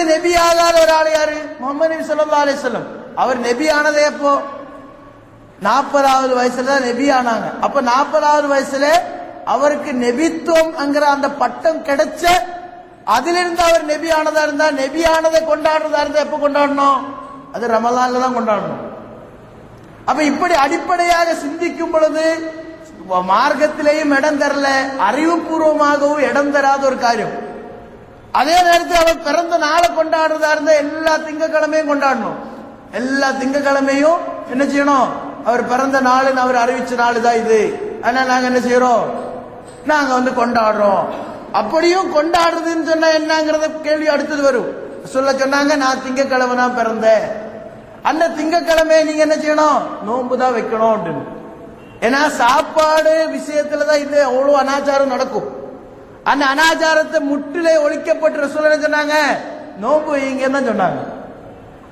இருந்து நெபி ஆகாத ஒரு ஆள் யாரு? முகமது நபி சொல்லா அலைஹி அவர் நெபி ஆனதே எப்போ? நாற்பதாவது வயசுல தான் நெபி ஆனாங்க. அப்ப நாற்பதாவது வயசுல அவருக்கு நெபித்துவம்ங்கிற அந்த பட்டம் கிடைச்ச அதிலிருந்து அவர் நெபி ஆனதா இருந்தா நெபி ஆனதை கொண்டாடுறதா இருந்தா எப்ப கொண்டாடணும்? அது ரமலான்ல தான் கொண்டாடணும். அப்ப இப்படி அடிப்படையாக சிந்திக்கும் பொழுது மார்க்கத்திலேயும் இடம் தரல அறிவுபூர்வமாகவும் இடம் தராத ஒரு காரியம். அதே நேரத்தில் அவர் பிறந்த நாளை கொண்டாடுறதா இருந்தா எல்லா திங்கக்கிழமையும் கொண்டாடணும். எல்லா திங்கக்கிழமையும் என்ன செய்யணும்? அவர் பிறந்த நாளுன்னு அவர் அறிவிச்ச நாள் தான் இது. ஆனா நாங்க என்ன செய்யறோம்? நாங்க வந்து கொண்டாடுறோம். அப்படியும் கொண்டாடுறதுன்னு சொன்னா என்னங்கறத கேள்வி அடுத்தது வரும். சொல்ல சொன்னாங்க நான் திங்கக்கிழமை தான் பிறந்தேன். அந்த திங்கக்கிழமையை நீங்க என்ன செய்யணும்? நோன்பு தான் வைக்கணும் அப்படின்னு. ஏன்னா சாப்பாடு விஷயத்துலதான் இது அவ்வளவு அனாச்சாரம் நடக்கும். அந்த அனாச்சாரத்தை முற்றிலே ஒழிக்கப்பட்டு ரசூல் சொன்னாங்க? நோன்பு வைங்கன்னு தான் சொன்னாங்க.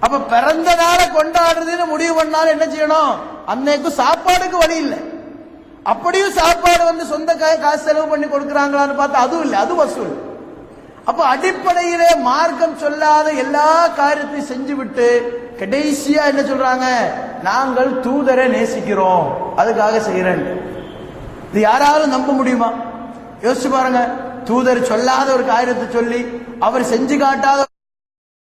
அப்ப பிறந்த நாளை கொண்டாடுறதுன்னு முடிவு பண்ணாலும் என்ன செய்யணும்? அன்னைக்கு சாப்பாடுக்கு வழி இல்லை. அப்படியும் சாப்பாடு வந்து சொந்த காசு செலவு பண்ணி கொடுக்கறாங்களான்னு பார்த்தா அதுவும் இல்லை. அது வசூல். அப்ப அடிப்படையிலே மார்க்கம் சொல்லாத எல்லா காரியத்தையும் செஞ்சு விட்டு கடைசியா என்ன சொல்றாங்க? நாங்கள் தூதரை நேசிக்கிறோம். அதுக்காக செய்யறேன் இது யாராலும் நம்ப முடியுமா? யோசிச்சு பாருங்க. தூதர் சொல்லாத ஒரு காரியத்தை சொல்லி அவர் செஞ்சு காட்டாத